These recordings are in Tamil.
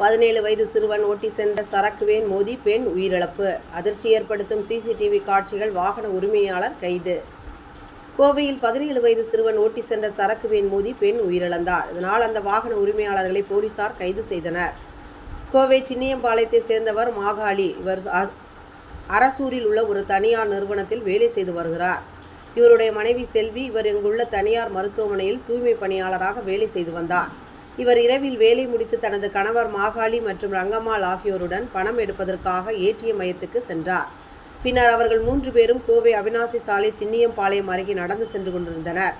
பதினேழு வயது சிறுவன் ஓட்டி சென்ற சரக்கு வேன் மோதி பெண் உயிரிழப்பு. அதிர்ச்சி ஏற்படுத்தும் சிசிடிவி காட்சிகள் வாகன உரிமையாளர் கைது. கோவையில் பதினேழு வயது சிறுவன் ஓட்டி சென்ற சரக்கு வேன் மோதி பெண் உயிரிழந்தார் இதனால் அந்த வாகன உரிமையாளர்களை போலீசார் கைது செய்தனர். கோவை சின்னியம்பாளையத்தை சேர்ந்தவர் மாகாளி. இவர் அரசூரில் உள்ள ஒரு தனியார் நிறுவனத்தில் வேலை செய்து வருகிறார். இவருடைய மனைவி செல்வி இவர் இங்குள்ள தனியார் மருத்துவமனையில் தூய்மை பணியாளராக வேலை செய்து வந்தார். இவர் இரவில் வேலை முடித்து தனது கணவர் மாகாளி மற்றும் ரங்கம்மாள் ஆகியோருடன் பணம் எடுப்பதற்காக ஏடிஎம் மையத்துக்கு சென்றார். பின்னர் அவர்கள் மூன்று பேரும் கோவை அவினாசி சாலை சின்னியம்பாளையம் அருகே நடந்து சென்று கொண்டிருந்தனர்.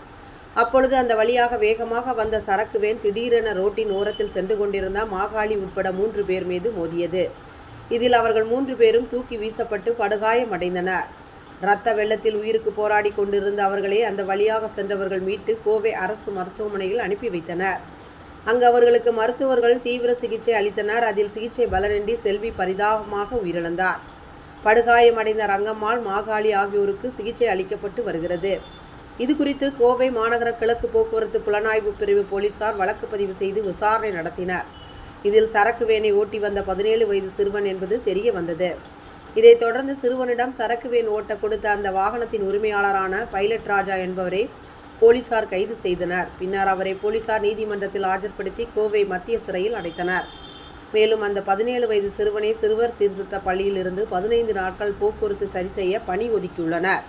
அப்பொழுது அந்த வழியாக வேகமாக வந்த சரக்கு வேன் திடீரென ரோட்டின் ஓரத்தில் சென்று கொண்டிருந்த மாகாளி உட்பட மூன்று பேர் மீது மோதியது. இதில் அவர்கள் மூன்று பேரும் தூக்கி வீசப்பட்டு படுகாயமடைந்தனர் இரத்த வெள்ளத்தில் உயிருக்கு போராடி கொண்டிருந்த அவர்களை அந்த வழியாக சென்றவர்கள் மீட்டு கோவை அரசு மருத்துவமனையில் அனுப்பி வைத்தனர். அங்கு அவர்களுக்கு மருத்துவர்கள் தீவிர சிகிச்சை அளித்தனர். அதில் சிகிச்சை பலனின்றி செல்வி பரிதாபமாக உயிரிழந்தார். படுகாயமடைந்த ரங்கம்மாள் மாகாளி ஆகியோருக்கு சிகிச்சை அளிக்கப்பட்டு வருகிறது. இது குறித்து கோவை மாநகர கிழக்கு போக்குவரத்து புலனாய்வு பிரிவு போலீசார் வழக்கு பதிவு செய்து விசாரணை நடத்தினர். இதில் சரக்கு வேனை ஓட்டி வந்த பதினேழு வயது சிறுவன் என்பது தெரிய வந்தது. இதைத் தொடர்ந்து சிறுவனிடம் சரக்கு வேன் ஓட்ட கொடுத்த அந்த வாகனத்தின் உரிமையாளரான பைலட் ராஜா என்பவரை போலீசார் கைது செய்தனர். பின்னர் அவரை போலீசார் நீதிமன்றத்தில் ஆஜர்படுத்தி கோவை மத்திய சிறையில் அடைத்தனர். மேலும் அந்த பதினேழு வயது சிறுவனை சிறுவர் சீர்திருத்த பள்ளியிலிருந்து பதினைந்து நாட்கள் போக்குவரத்து சரி செய்ய பணி ஒதுக்கியுள்ளனர்.